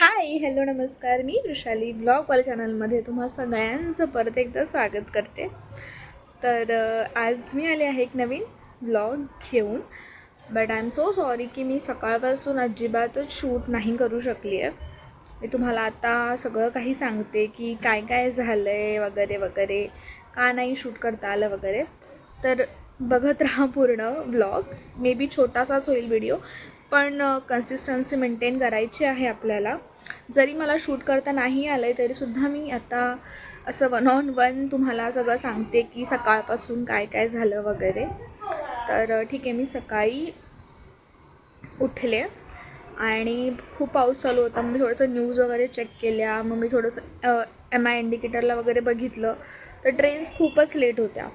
Hi hello नमस्कार. मी Vrushali blog चॅनलमध्ये तुम्हा सगळ्यांचं परत एकदा स्वागत करते. तर आज मी आले आहे एक नवीन ब्लॉग घेऊन. But I am so sorry की मी सकाळपासून अजिबातच शूट नाही करू शकली आहे. मी तुम्हाला आता सगळं काही सांगते की काय काय झालं आहे वगैरे वगैरे का नाही शूट करता आलं वगैरे. तर बघत राहा पूर्ण ब्लॉग. मे बी छोटासाच होईल व्हिडिओ पण कन्सिस्टन्सी मेंटेन करायची आहे आपल्याला. जरी मला शूट करता नाही आलं आहे तरीसुद्धा मी आता असं वन ऑन वन तुम्हाला सगळं सांगते की सकाळपासून काय काय झालं वगैरे. तर ठीक आहे मी सकाळी उठले आणि खूप पाऊस चालू होता. मग मी थोडंसं न्यूज वगैरे चेक केल्या. मग मी थोडंसं एम आय इंडिकेटरला वगैरे बघितलं. तर ट्रेन्स खूपच लेट होत्या.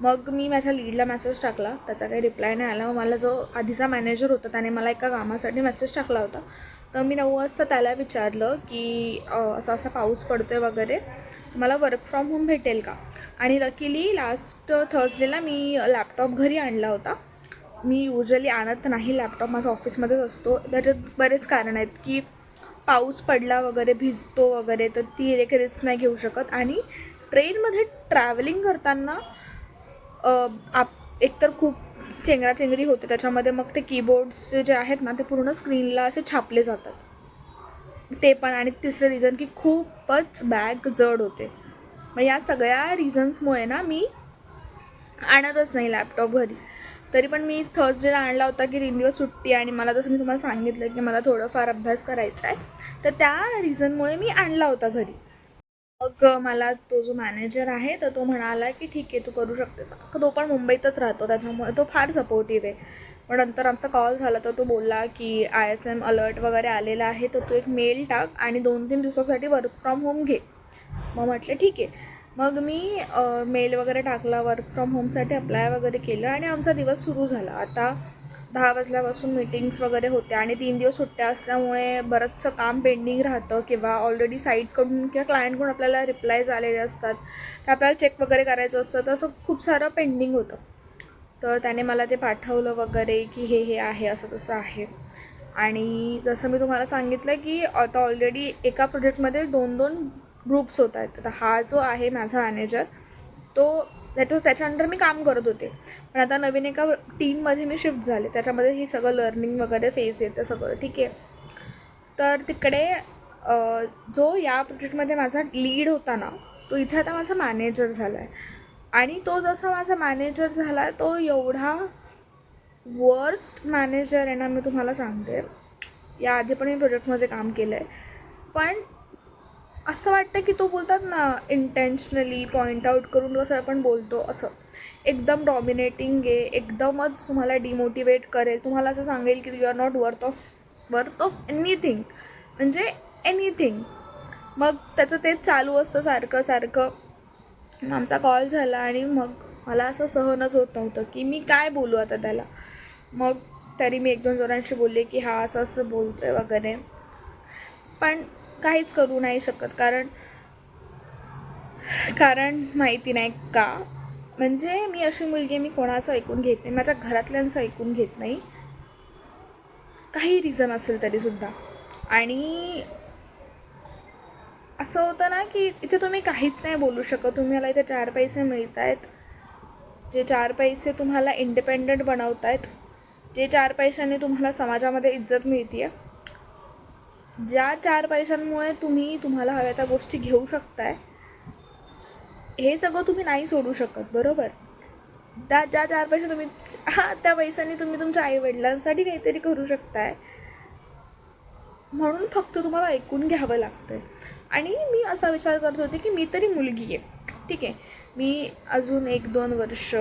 मग मी माझ्या लीडला मेसेज टाकला. त्याचा काही रिप्लाय नाही आला. मला जो आधीचा मॅनेजर होता त्याने मला एका कामासाठी मेसेज टाकला होता. तर मी नऊ वाजता त्याला विचारलं की असा असा पाऊस पडतो आहे वगैरे मला वर्क फ्रॉम होम भेटेल का? आणि लकीली लास्ट थर्सडेला मी लॅपटॉप घरी आणला होता. मी युजली आणत नाही लॅपटॉप माझा ऑफिसमध्येच असतो. त्याच्यात बरेच कारण आहेत की पाऊस पडला वगैरे भिजतो वगैरे तर ती एक रिस्क नाही घेऊ शकत. आणि ट्रेनमध्ये ट्रॅव्हलिंग करताना आप एकतर खूप चेंगराचेंगरी होते त्याच्यामध्ये मग ते कीबोर्ड्स जे आहेत ना ते पूर्ण स्क्रीनला असे छापले जातात. ते पण आणि तिसरं रिझन की खूपच बॅग जड होते. मग या सगळ्या रिझन्समुळे ना मी आणतच नाही लॅपटॉप घरी. तरी पण मी थर्सडेला आणला होता की तीन दिवस सुट्टी आणि मला जसं मी तुम्हाला सांगितलं की मला थोडंफार अभ्यास करायचा आहे तर त्या रिझनमुळे मी आणला होता घरी. मग मला तो जो मॅनेजर आहे तर तो म्हणाला की ठीक आहे तू करू शकतेस. तो पण मुंबईतच राहतो त्याच्यामुळे तो फार सपोर्टिव्ह आहे. पण नंतर आमचा कॉल झाला तर तो बोलला की आय एस एम अलर्ट वगैरे आलेला आहे तर तू एक मेल टाक आणि दोन तीन दिवसासाठी वर्क फ्रॉम होम घे. मग म्हटलं ठीक आहे. मग मी मेल वगैरे टाकला वर्क फ्रॉम होमसाठी अप्लाय वगैरे केलं आणि आमचा दिवस सुरू झाला. आता दहा वाजल्यापासून मीटिंग्स वगैरे होत्या आणि तीन दिवस सुट्ट्या असल्यामुळे बरंचसं काम पेंडिंग राहतं किंवा ऑलरेडी साईटकडून किंवा क्लायंटकडून आपल्याला रिप्लायज आलेले असतात. तर आपल्याला चेक वगैरे करायचं असतं. तर असं खूप सारं पेंडिंग होतं. तर त्याने मला ते पाठवलं वगैरे की हे हे आहे असं तसं आहे. आणि जसं मी तुम्हाला सांगितलं की आता ऑलरेडी एका प्रोजेक्टमध्ये दोन दोन ग्रुप्स होत आहेत. आता हा जो आहे माझा मॅनेजर तो त्याच्या त्याच्या अंडर मी काम करत होते. पण आता नवीन एका टीममध्ये मी शिफ्ट झाले. त्याच्यामध्ये हे सगळं लर्निंग वगैरे फेज येतं सगळं. ठीक आहे? तर तिकडे जो या प्रोजेक्टमध्ये माझा लीड होता ना तो इथे आता माझा मॅनेजर झाला आहे आणि तो जसा माझा मॅनेजर झाला तो एवढा वर्स्ट मॅनेजर आहे ना मी तुम्हाला सांगते. याआधी पण मी प्रोजेक्टमध्ये काम केलं आहे पण असं वाटतं की तो बोलतात ना इंटेन्शनली पॉईंट आऊट करून कसं आपण बोलतो असं. एकदम डॉमिनेटिंग आहे एकदमच तुम्हाला डिमोटिवेट करेल. तुम्हाला असं सांगेल की you are not worth of worth of anything म्हणजे एनिथिंग मग त्याचं तेच चालू असतं सारखं सारखं. आमचा कॉल झाला आणि मग मला असं सहनच होत नव्हतं की मी काय बोलू आता त्याला. मग तरी मी एक दोन जणांशी बोलले की हा असं असं बोलतो आहे वगैरे. पण काहीच करू नाही शकत. कारण कारण माहिती नाही का? म्हणजे मी अशी मुलगी मी कोणाचं ऐकून घेत नाही माझ्या घरातल्यांचं ऐकून घेत नाही. काही रिझन असेल तरीसुद्धा. आणि असं होतं ना की इथे तुम्ही काहीच नाही बोलू शकत. तुम्हाला इथे चार पैसे मिळत आहेत जे चार पैसे तुम्हाला इंडिपेंडंट बनवत आहेत जे चार पैशांनी तुम्हाला समाजामध्ये इज्जत मिळते आहे ज्या चार पैशांमुळे तुम्ही तुम्हाला हव्या त्या गोष्टी घेऊ शकताय हे सगळं तुम्ही नाही सोडू शकत बरोबर? त्या ज्या चार पैसे तुम्ही हा त्या पैशांनी तुम्ही तुमच्या आईवडिलांसाठी काहीतरी करू शकताय. म्हणून फक्त तुम्हाला ऐकून घ्यावं लागतं आणि मी असा विचार करत होते की मी तरी मुलगी आहे. ठीक आहे. मी अजून एक दोन वर्ष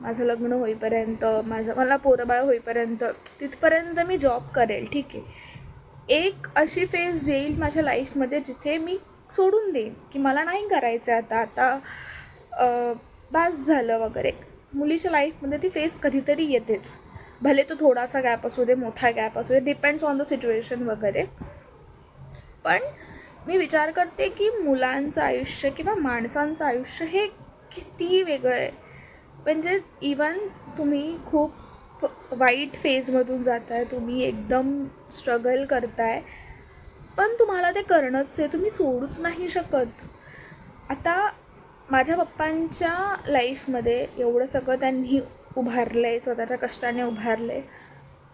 माझं लग्न होईपर्यंत माझं मला पोरंबाळ होईपर्यंत तिथपर्यंत मी जॉब करेल. ठीक आहे. एक अशी फेज येईल माझ्या लाईफमध्ये जिथे मी सोडून देईन की मला नाही करायचं आहे आता आता बास झालं वगैरे. मुलीच्या लाईफमध्ये ती फेज कधीतरी येतेच. भले तो थोडासा गॅप असू दे मोठा गॅप असू दे डिपेंड्स ऑन द सिच्युएशन वगैरे. पण मी विचार करते की मुलांचं आयुष्य किंवा माणसांचं आयुष्य हे किती वेगळं आहे. म्हणजे इवन तुम्ही खूप वाईट फेजमधून जाताय तुम्ही एकदम स्ट्रगल करताय. पण पण तुम्हाला ते करणंच आहे तुम्ही सोडूच नाही शकत. आता माझ्या पप्पांच्या लाईफमध्ये एवढं सगळं त्यांनी उभारलं आहे स्वतःच्या कष्टाने उभारलं आहे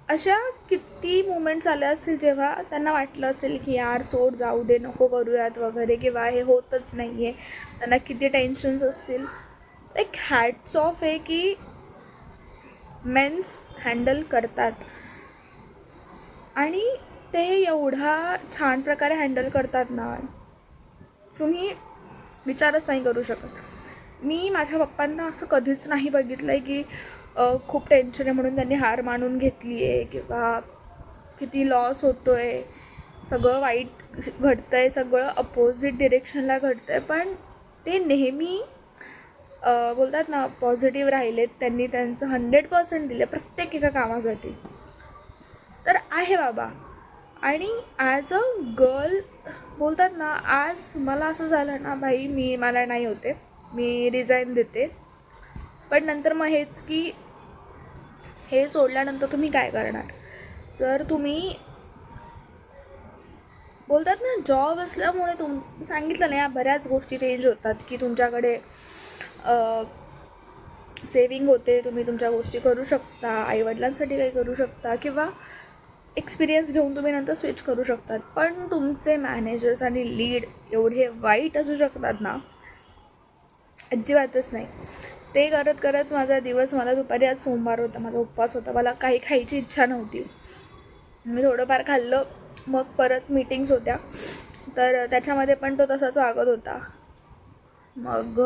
अशा किती मुमेंट्स आल्या असतील जेव्हा त्यांना वाटलं असेल की यार सोड जाऊ दे नको करूयात वगैरे किंवा हे होतच नाही आहे त्यांना किती टेन्शन्स असतील. एक हॅट्स ऑफ आहे की मेन्स हँडल करतात. आणि ते एवढा छान प्रकारे हँडल करतात ना तुम्ही विचारच नाही करू शकत. मी माझ्या पप्पांना असं कधीच नाही बघितलं आहे की खूप टेन्शन आहे म्हणून त्यांनी हार मानून घेतली आहे किंवा किती लॉस होतो आहे सगळं वाईट घडतं आहे सगळं अपोजिट डिरेक्शनला घडतं आहे पण ते नेहमी बोलतात ना पॉझिटिव्ह राहिलेत त्यांनी त्यांचं हंड्रेड पर्सेंट दिलं प्रत्येक एका कामासाठी. तर आहे बाबा. आणि ॲज अ गर्ल बोलतात ना आज मला असं झालं ना भाई मी मला नाही होते. मी रिझाईन देते. पण नंतर मग हेच की हे सोडल्यानंतर तुम्ही काय करणार? जर तुम्ही बोलतात ना जॉब असल्यामुळे तुम सांगितलं ना या बऱ्याच गोष्टी चेंज होतात की तुमच्याकडे सेविंग होते तुम्ही तुमच्या गोष्टी करू शकता आईवडिलांसाठी काही करू शकता किंवा एक्सपिरियन्स घेऊन तुम्ही नंतर स्विच करू शकतात. पण तुमचे मॅनेजर्स आणि लीड एवढे वाईट असू शकतात ना अजिबातच नाही. ते करत करत माझा दिवस मला दुपारी आज सोमवार होता माझा उपवास होता मला काही खायची इच्छा नव्हती. मी थोडंफार खाल्लं मग परत मीटिंग्स होत्या. तर त्याच्यामध्ये पण तो तसाच वागत होता. मग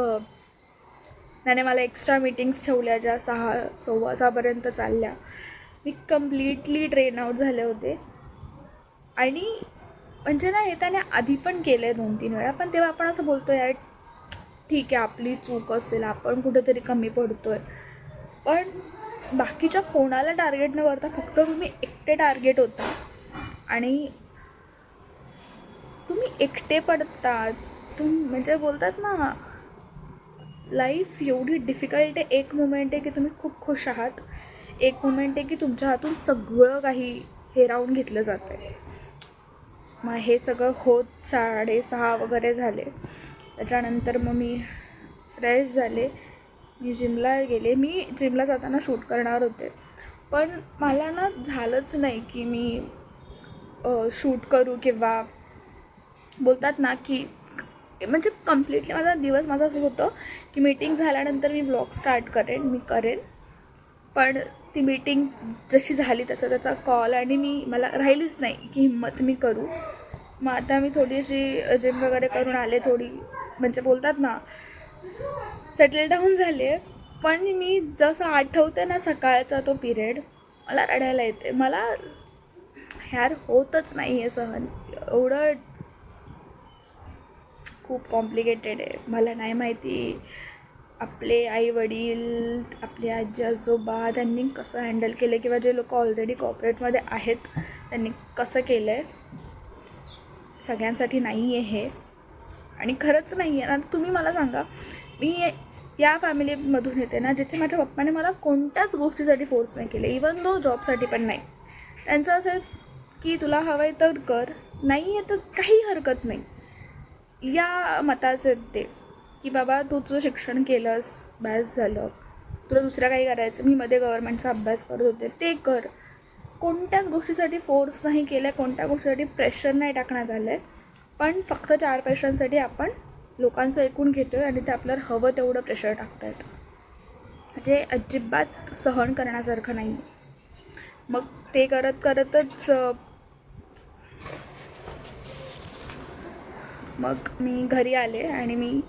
त्याने मला एक्स्ट्रा मीटिंग्स ठेवल्या ज्या सहा सव्वा सहापर्यंत चालल्या. मी कम्प्लिटली ट्रेन आउट झाले होते. आणि म्हणजे ना हे त्याने आधी पण केलं आहे दोन तीन वेळा. पण तेव्हा आपण असं बोलतो यार ठीक आहे आपली चूक असेल आपण कुठेतरी कमी पडतो आहे पण बाकीच्या कोणाला टार्गेट न करता फक्त तुम्ही एकटे टार्गेट होता. आणि तुम्ही एकटे पडतात. तुम म्हणजे बोलतात ना लाईफ एवढी डिफिकल्ट आहे. एक मुमेंट आहे की तुम्ही खूप खुश आहात. एक मुमेंट आहे की तुमच्या हातून सगळं काही हेरावून घेतलं जातं आहे मग हे सगळं होत साडेसहा वगैरे झाले. त्याच्यानंतर मग मी फ्रेश झाले. मी जिमला गेले. मी जिमला जाताना शूट करणार होते. पण मला ना झालंच नाही की मी शूट करू किंवा बोलतात ना की म्हणजे कम्प्लिटली माझा दिवस माझा असं होतं. की मीटिंग झाल्यानंतर मी ब्लॉग स्टार्ट करेन मी करेन. पण ती मीटिंग जशी झाली तसं त्याचा कॉल आणि मी मला राहिलीच नाही की हिंमत मी करू. मग आता मी थोडीशी जिम वगैरे करून आले थोडी म्हणजे बोलतात ना सेटल डाऊन झाले पण मी जसं आठवते ना सकाळचा तो पिरियड मला रडायला येते. मला ह्यार होतच नाही आहे सहन. एवढं खूप कॉम्प्लिकेटेड आहे. मला नाही माहिती आपले आई वडील आपले आजी आजोबा त्यांनी कसं हँडल केलं किंवा जे लोक ऑलरेडी कॉपरेटमध्ये आहेत त्यांनी कसं केलं आहे सगळ्यांसाठी नाही आहे हे. आणि खरंच नाही आहे ना तुम्ही मला सांगा मी या फॅमिलीमधून येते ना जिथे माझ्या पप्पाने मला कोणत्याच गोष्टीसाठी फोर्स नाही केले इवन दो जॉबसाठी पण नाही. त्यांचं असं आहे की तुला हवं आहे तर कर नाही आहे तर काही हरकत नाही. या मताचे ते की बाबा तू तुझं शिक्षण केलंस बॅस झालं. तुला दुसरं काही करायचं मी मध्ये गव्हर्नमेंटचा अभ्यास करत होते ते कर. कोणत्याच गोष्टीसाठी फोर्स नाही केलं आहे कोणत्या गोष्टीसाठी प्रेशर नाही टाकण्यात आलं आहे पण फक्त चार पैशांसाठी आपण लोकांचं ऐकून घेतो आहे आणि ते आपल्याला हवं तेवढं प्रेशर टाकतायत. म्हणजे अजिबात सहन करण्यासारखं नाही मग ते करत करतच मग? मी घरी आले आणि मी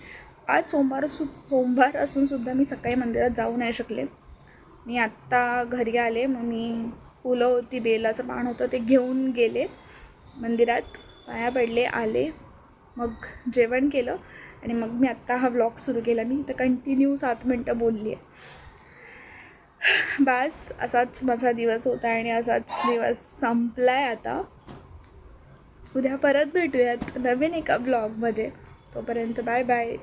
आज सोमवार सु सोमवार असूनसुद्धा मी सकाळी मंदिरात जाऊ नाही शकले. मी आत्ता घरी आले मग मी फुलं होती बेलाचं पान होतं ते घेऊन गेले. मंदिरात पाया पडले आले. मग जेवण केलं आणि मग मी आत्ता हा व्लॉग सुरू केला. मी तर कंटिन्यू सात मिनटं बोलली आहे बस असाच माझा दिवस होता आणि असाच दिवस संपला आहे आता. उद्या परत भेटूयात नवीन एका ब्लॉगमध्ये तोपर्यंत बाय बाय